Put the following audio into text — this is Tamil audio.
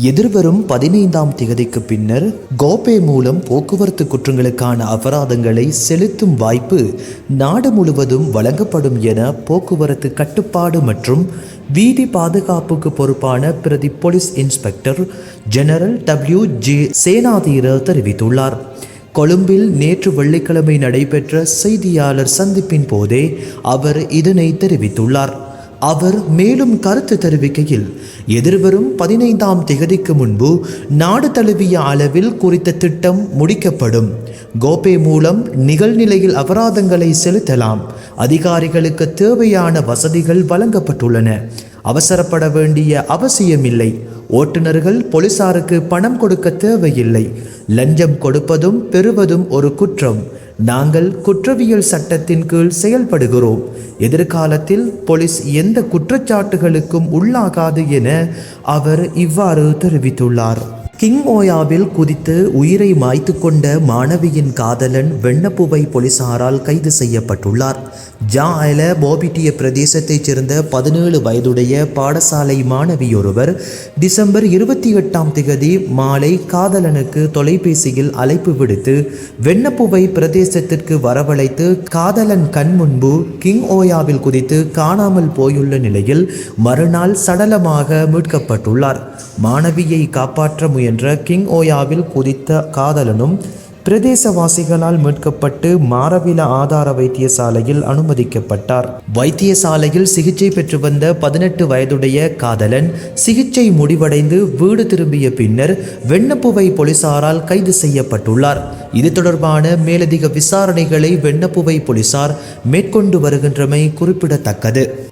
எதிர்வரும் பதினைந்தாம் திகதிக்கு பின்னர் கோபே மூலம் போக்குவரத்து குற்றங்களுக்கான அபராதங்களை செலுத்தும் வாய்ப்பு நாடு முழுவதும் வழங்கப்படும் என போக்குவரத்து கட்டுப்பாடு மற்றும் வீதி பாதுகாப்புக்கு பொறுப்பான பிரதி police inspector general W J Senadheera தெரிவித்துள்ளார். கொழும்பில் நேற்று வெள்ளிக்கிழமை நடைபெற்ற செய்தியாளர் சந்திப்பின் போதே அவர் இதனை தெரிவித்துள்ளார். அவர் மேலும் கருத்து தெரிவிக்கையில் எதிர்வரும் பதினைந்தாம் திகதிக்கு முன்பு நாடு தழுவிய அளவில் குறித்த திட்டம் முடிக்கப்படும். கோபே மூலம் நிகழ்நிலையில் அபராதங்களை செலுத்தலாம். அதிகாரிகளுக்கு தேவையான வசதிகள் வழங்கப்பட்டுள்ளன. அவசரப்பட வேண்டிய அவசியமில்லை. ஓட்டுநர்கள் போலீசாருக்கு பணம் கொடுக்க தேவையில்லை. லஞ்சம் கொடுப்பதும் பெறுவதும் ஒரு குற்றம். நாங்கள் குற்றவியல் சட்டத்தின் கீழ் செயல்படுகிறோம். எதிர்காலத்தில் போலீஸ் எந்த குற்றச்சாட்டுகளுக்கும் உள்ளாகாது என அவர் இவ்வாறு தெரிவித்துள்ளார். கிங் ஓயாவில் குதித்து உயிரை மாய்த்து கொண்ட மாணவியின் காதலன் வெண்ணப்புவை போலீசாரால் கைது செய்யப்பட்டுள்ளார். ஜா அல போபிட்டிய பிரதேசத்தைச் சேர்ந்த பதினேழு வயதுடைய பாடசாலை மாணவியொருவர் டிசம்பர் இருபத்தி எட்டாம் திகதி மாலை காதலனுக்கு தொலைபேசியில் அழைப்பு விடுத்து வெண்ணப்புவை பிரதேசத்திற்கு வரவழைத்து காதலன் கண் முன்பு கிங் ஓயாவில் குதித்து காணாமல் போயுள்ள நிலையில் மறுநாள் சடலமாக மீட்கப்பட்டுள்ளார். மாணவியை காப்பாற்ற முயன்ற கிங் ஓயாவில் குதித்த காதலனும் பிரதேசவாசிகளால் மீட்கப்பட்டு மாரவில ஆதார வைத்தியசாலையில் அனுமதிக்கப்பட்டார். வைத்தியசாலையில் சிகிச்சை பெற்று வந்த பதினெட்டு வயதுடைய காதலன் சிகிச்சை முடிவடைந்து வீடு திரும்பிய பின்னர் வெண்ணப்புவை போலீசாரால் கைது செய்யப்பட்டுள்ளார். இது தொடர்பான மேலதிக விசாரணைகளை வெண்ணப்புவை போலீசார் மேற்கொண்டு வருகின்றமை குறிப்பிடத்தக்கது.